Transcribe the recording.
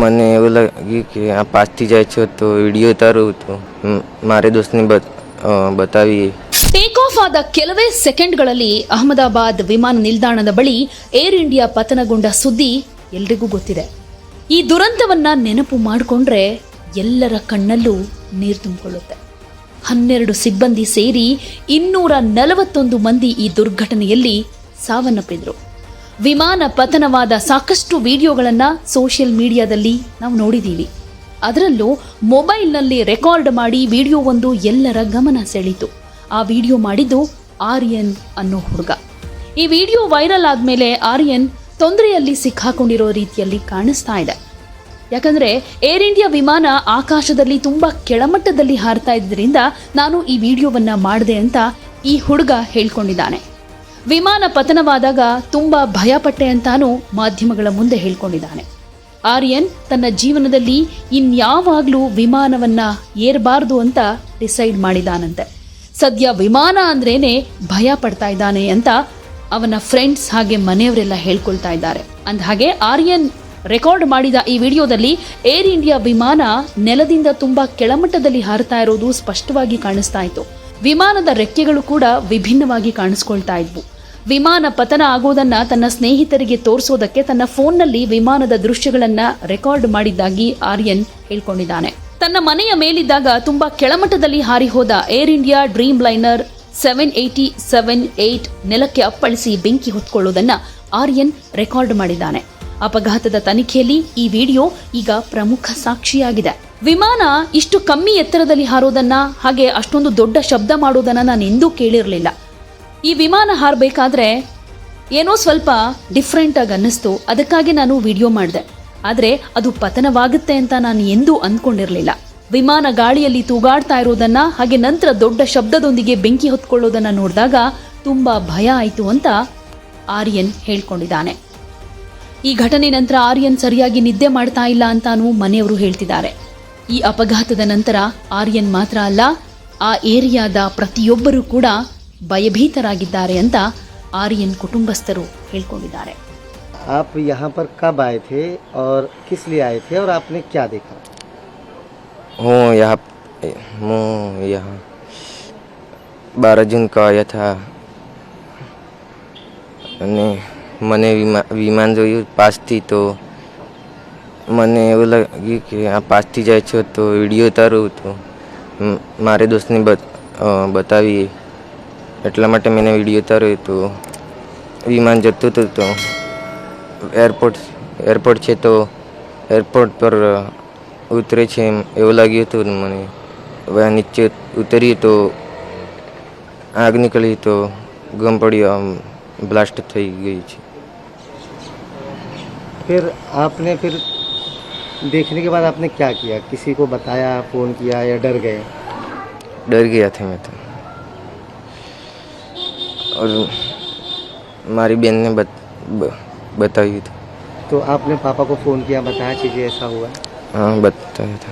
મને એવું લાગ્યું કે આ પાસથી જાય છે તો વિડીયો ઉતારું તો મ- મારે દોસ્તને બત અ, બતાવી ಟೇಕ್ ಆಫ್ ಆದ ಕೆಲವೇ ಸೆಕೆಂಡ್ಗಳಲ್ಲಿ ಅಹಮದಾಬಾದ್ ವಿಮಾನ ನಿಲ್ದಾಣದ ಬಳಿ ಏರ್ ಇಂಡಿಯಾ ಪತನಗೊಂಡ ಸುದ್ದಿ ಎಲ್ರಿಗೂ ಗೊತ್ತಿದೆ ಈ ದುರಂತವನ್ನ ನೆನಪು ಮಾಡಿಕೊಂಡ್ರೆ ಎಲ್ಲರ ಕಣ್ಣಲ್ಲೂ ನೀರು ತುಂಬಿಕೊಳ್ಳುತ್ತೆ ಹನ್ನೆರಡು ಸಿಬ್ಬಂದಿ ಸೇರಿ ಇನ್ನೂರ ನಲವತ್ತೊಂದು ಮಂದಿ ಈ ದುರ್ಘಟನೆಯಲ್ಲಿ ಸಾವನ್ನಪ್ಪಿದ್ರು ವಿಮಾನ ಪತನವಾದ ಸಾಕಷ್ಟು ವಿಡಿಯೋಗಳನ್ನು ಸೋಷಿಯಲ್ ಮೀಡಿಯಾದಲ್ಲಿ ನಾವು ನೋಡಿದ್ದೀವಿ ಅದರಲ್ಲೂ ಮೊಬೈಲ್ನಲ್ಲಿ ರೆಕಾರ್ಡ್ ಮಾಡಿ ವಿಡಿಯೋ ಒಂದು ಎಲ್ಲರ ಗಮನ ಸೆಳೀತು ಆ ವಿಡಿಯೋ ಮಾಡಿದ್ದು ಆರ್ಯನ್ ಅನ್ನೋ ಹುಡುಗ. ಈ ವಿಡಿಯೋ ವೈರಲ್ ಆದಮೇಲೆ ಆರ್ಯನ್ ತೊಂದರೆಯಲ್ಲಿ ಸಿಕ್ಕಾಕೊಂಡಿರೋ ರೀತಿಯಲ್ಲಿ ಕಾಣಿಸ್ತಾ ಇದೆ. ಯಾಕಂದರೆ ಏರ್ ಇಂಡಿಯಾ ವಿಮಾನ ಆಕಾಶದಲ್ಲಿ ತುಂಬ ಕೆಳಮಟ್ಟದಲ್ಲಿ ಹಾರ್ತಾ ಇದ್ದರಿಂದ ನಾನು ಈ ವಿಡಿಯೋವನ್ನು ಮಾಡಿದೆ ಅಂತ ಈ ಹುಡುಗ ಹೇಳ್ಕೊಂಡಿದ್ದಾನೆ. ವಿಮಾನ ಪತನವಾದಾಗ ತುಂಬಾ ಭಯಪಟ್ಟೆ ಅಂತಾನು ಮಾಧ್ಯಮಗಳ ಮುಂದೆ ಹೇಳ್ಕೊಂಡಿದ್ದಾನೆ. ಆರ್ಯನ್ ತನ್ನ ಜೀವನದಲ್ಲಿ ಇನ್ಯಾವಾಗಲೂ ವಿಮಾನವನ್ನ ಏರ್ಬಾರ್ದು ಅಂತ ಡಿಸೈಡ್ ಮಾಡಿದಾನಂತೆ. ಸದ್ಯ ವಿಮಾನ ಅಂದ್ರೇನೆ ಭಯ ಪಡ್ತಾ ಇದ್ದಾನೆ ಅಂತ ಅವನ ಫ್ರೆಂಡ್ಸ್ ಹಾಗೆ ಮನೆಯವರೆಲ್ಲ ಹೇಳ್ಕೊಳ್ತಾ ಇದ್ದಾರೆ. ಅಂದಹಾಗೆ ಆರ್ಯನ್ ರೆಕಾರ್ಡ್ ಮಾಡಿದ ಈ ವಿಡಿಯೋದಲ್ಲಿ ಏರ್ ಇಂಡಿಯಾ ವಿಮಾನ ನೆಲದಿಂದ ತುಂಬಾ ಕೆಳಮಟ್ಟದಲ್ಲಿ ಹಾರತಾ ಇರೋದು ಸ್ಪಷ್ಟವಾಗಿ ಕಾಣಿಸ್ತಾ ಇತ್ತು. ವಿಮಾನದ ರೆಕ್ಕೆಗಳು ಕೂಡ ವಿಭಿನ್ನವಾಗಿ ಕಾಣಿಸ್ಕೊಳ್ತಾ ಇದ್ವು. ವಿಮಾನ ಪತನ ಆಗೋದನ್ನ ತನ್ನ ಸ್ನೇಹಿತರಿಗೆ ತೋರಿಸೋದಕ್ಕೆ ತನ್ನ ಫೋನ್ನಲ್ಲಿ ವಿಮಾನದ ದೃಶ್ಯಗಳನ್ನ ರೆಕಾರ್ಡ್ ಮಾಡಿದ್ದಾಗಿ ಆರ್ಯನ್ ಹೇಳ್ಕೊಂಡಿದ್ದಾನೆ. ತನ್ನ ಮನೆಯ ಮೇಲಿದ್ದಾಗ ತುಂಬಾ ಕೆಳಮಟ್ಟದಲ್ಲಿ ಹಾರಿ ಹೋದ Air India Dreamliner seven eighty seven eight ನೆಲಕ್ಕೆ ಅಪ್ಪಳಿಸಿ ಬೆಂಕಿ ಹೊತ್ಕೊಳ್ಳೋದನ್ನು ಆರ್ಯನ್ ರೆಕಾರ್ಡ್ ಮಾಡಿದ್ದಾನೆ. ಅಪಘಾತದ ತನಿಖೆಯಲ್ಲಿ ಈ ವಿಡಿಯೋ ಈಗ ಪ್ರಮುಖ ಸಾಕ್ಷಿಯಾಗಿದೆ. ವಿಮಾನ ಇಷ್ಟು ಕಮ್ಮಿ ಎತ್ತರದಲ್ಲಿ ಹಾರೋದನ್ನ ಹಾಗೆ ಅಷ್ಟೊಂದು ದೊಡ್ಡ ಶಬ್ದ ಮಾಡೋದನ್ನ ನಾನು ಎಂದೂ ಕೇಳಿರಲಿಲ್ಲ. ಈ ವಿಮಾನ ಹಾರಬೇಕಾದ್ರೆ ಏನೋ ಸ್ವಲ್ಪ ಡಿಫ್ರೆಂಟ್ ಆಗಿ ಅನ್ನಿಸ್ತು. ಅದಕ್ಕಾಗಿ ನಾನು ವಿಡಿಯೋ ಮಾಡಿದೆ. ಆದರೆ ಅದು ಪತನವಾಗುತ್ತೆ ಅಂತ ನಾನು ಎಂದೂ ಅಂದ್ಕೊಂಡಿರಲಿಲ್ಲ ವಿಮಾನ ಗಾಳಿಯಲ್ಲಿ ತೂಗಾಡ್ತಾ ಇರೋದನ್ನ ಹಾಗೆ ನಂತರ ದೊಡ್ಡ ಶಬ್ದದೊಂದಿಗೆ ಬೆಂಕಿ ಹೊತ್ಕೊಳ್ಳೋದನ್ನ ನೋಡಿದಾಗ ತುಂಬಾ ಭಯ ಆಯಿತು ಅಂತ ಆರ್ಯನ್ ಹೇಳ್ಕೊಂಡಿದ್ದಾನೆ. ಈ ಘಟನೆ ನಂತರ ಆರ್ಯನ್ ಸರಿಯಾಗಿ ನಿದ್ದೆ ಮಾಡ್ತಾ ಇಲ್ಲ ಅಂತಾನೂ ಮನೆಯವರು ಹೇಳ್ತಿದ್ದಾರೆ. ಈ ಅಪಘಾತದ ನಂತರ ಆರ್ಯನ್ ಮಾತ್ರ ಅಲ್ಲ ಆ ಏರಿಯಾದ ಪ್ರತಿಯೊಬ್ಬರೂ ಕೂಡ ಭಯಭೀತರಾಗಿದ್ದಾರೆ ಅಂತ ಆರ್ಯನ್ ಕುಟುಂಬಸ್ಥರು ಹೇಳ್ಕೊಂಡಿದ್ದಾರೆ आप यहाँ पर कब आए थे और किस लिए आए थे और आपने क्या देखा હું यहाँ હું यहाँ બાર જૂન કો આવ્યા था અને મને વિમા વિમાન જોયું પાસથી તો મને એવું લાગ્યું કે આ પાસથી જાય છે તો વીડિયો ઉતારું તો મારે દોસ્તને બતાવી એટલા માટે મેં વીડિયો ઉતાર્યો તો વિમાન જતું હતું તો એરપોર્ટ એરપોર્ટ છે તો એરપોર્ટ પર ઉતરે છે એમ એવું લાગ્યું હતું મને. નીચે ઉતરી તો આગ નીકળી તો ગમ પડ્યો આમ બ્લાસ્ટ થઈ ગઈ છે. ફિર આપને ફિર देखने के बाद आपने क्या किया? किसी को बताया फ़ोन किया या डर गए? डर गया था मैं तो। और हमारी बहन ने बत, ब, बताई थी। तो आपने पापा को फ़ोन किया बताया चीज़ें ऐसा हुआ? है हाँ बताया था।